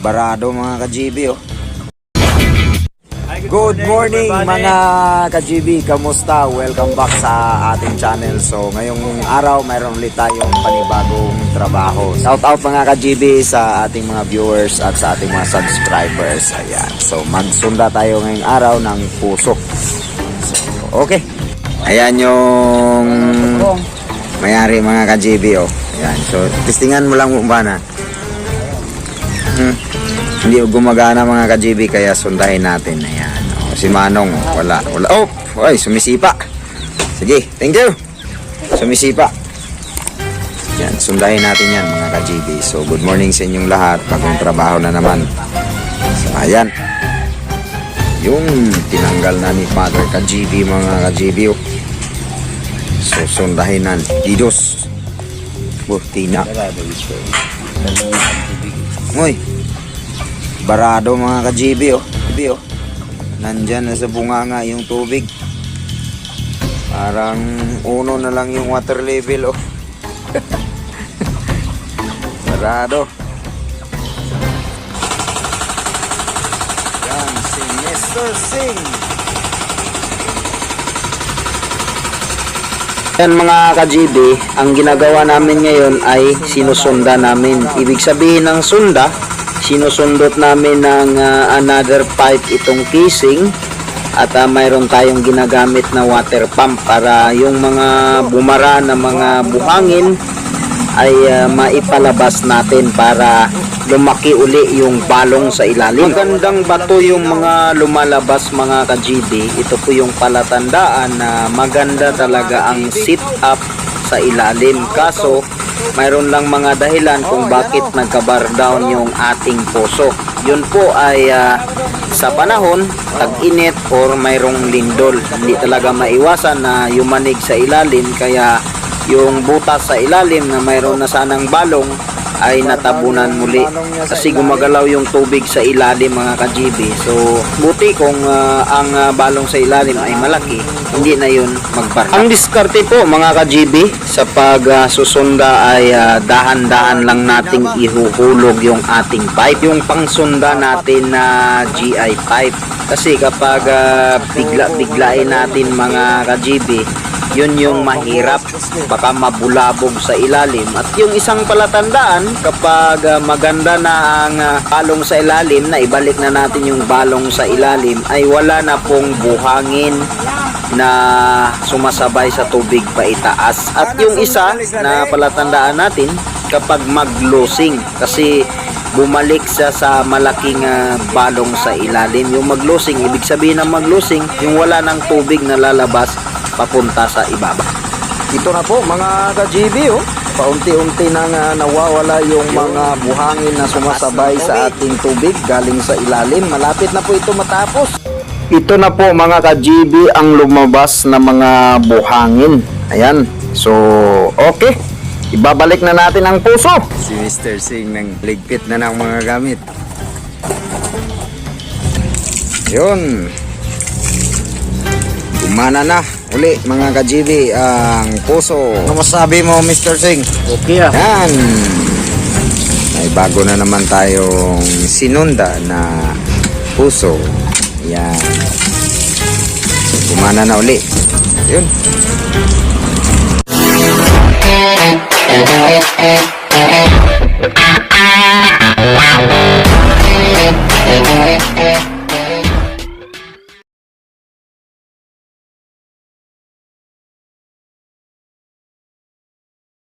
Barado mga ka-GB oh. Good morning mga ka-GB, kamusta? Welcome back sa ating channel. So ngayong araw mayroon ulit tayong panibagong trabaho. Shout out mga ka-GB sa ating mga viewers at sa ating mga subscribers. Ayan. So magsunda tayo ngayong araw ng puso. So, okay. Ayan yung mayari mga ka-GB oh. So testingan mo lang kung ba na. Hmm. Hindi gumagana mga ka-GB kaya sundahin natin. Ayan. O, si Manong wala. wala. Oh, ay, sumisipa. Sige, thank you. Sumisipa. Yan, sundahin natin yan mga ka-GB. So, good morning sa inyong lahat. Bagong trabaho na naman. So, ayan. Yung tinanggal na ni Father ka-GB mga ka-GB. Oh. So, sundahin na. Didos. Burtina. Uy. Barado mga ka-GB oh. GB oh. Nandyan na sa bunganga yung tubig. Parang uno na lang yung water level oh. Barado. Yan si Mr. Singh. Yan mga ka-GB, ang ginagawa namin ngayon ay sinusunda namin. Ibig sabihin ng sunda, sinusundot namin ng ah, another pipe itong casing at ah, mayroon tayong ginagamit na water pump para yung mga bumara na mga buhangin ay ah, maipalabas natin para lumaki uli yung balong sa ilalim. Magandang bato yung mga lumalabas mga ka-GB. Ito po yung palatandaan na maganda talaga ang sit up sa ilalim. Kaso, mayroon lang mga dahilan kung bakit nagka-bar down yung ating poso. Yun po ay ah, sa panahon, tag-init or mayroong lindol. Hindi talaga maiwasan na yumanig sa ilalim kaya yung butas sa ilalim na mayroon na sanang balong ay natabunan muli kasi gumagalaw yung tubig sa ilalim mga ka-GB so buti kung ah, ang ah, balong sa ilalim ay malaki hindi na yun magbarka. Ang diskarte po mga ka-GB sa pag ah, susunda ay ah, dahan-dahan lang nating ihuhulog yung ating pipe. Yung pangsunda natin na GI pipe. Kasi kapag bigla-biglain natin mga ka-GB yun yung mahirap. Baka mabulabog sa ilalim. At yung isang palatandaan kapag ah, maganda na ang ah, balong sa ilalim na ibalik na natin yung balong sa ilalim ay wala na pong buhangin na sumasabay sa tubig pa itaas. At yung isa na palatandaan natin kapag mag-losing kasi bumalik siya sa malaking ah, balong sa ilalim. Yung mag-losing ibig sabihin ng mag-losing yung wala ng tubig na lalabas papunta sa ibaba. Ito na po mga ka-GB oh. Paunti-unti nang ah, nawawala yung mga buhangin na sumasabay sa ating tubig galing sa ilalim. Malapit na po ito matapos. Ito na po mga ka-GB ang lumabas na mga buhangin. Ayan. So, okay. Ibabalik na natin ang puso. Si Mr. Singh nang ligpit na ng mga gamit. Yun. Gumana na uli mga ka-GB ang puso. Ano masabi mo Mr. Singh? Okay ah. Yan. May bago na naman tayong sinunda na puso. Yan. Gumana na uli. Yun. You.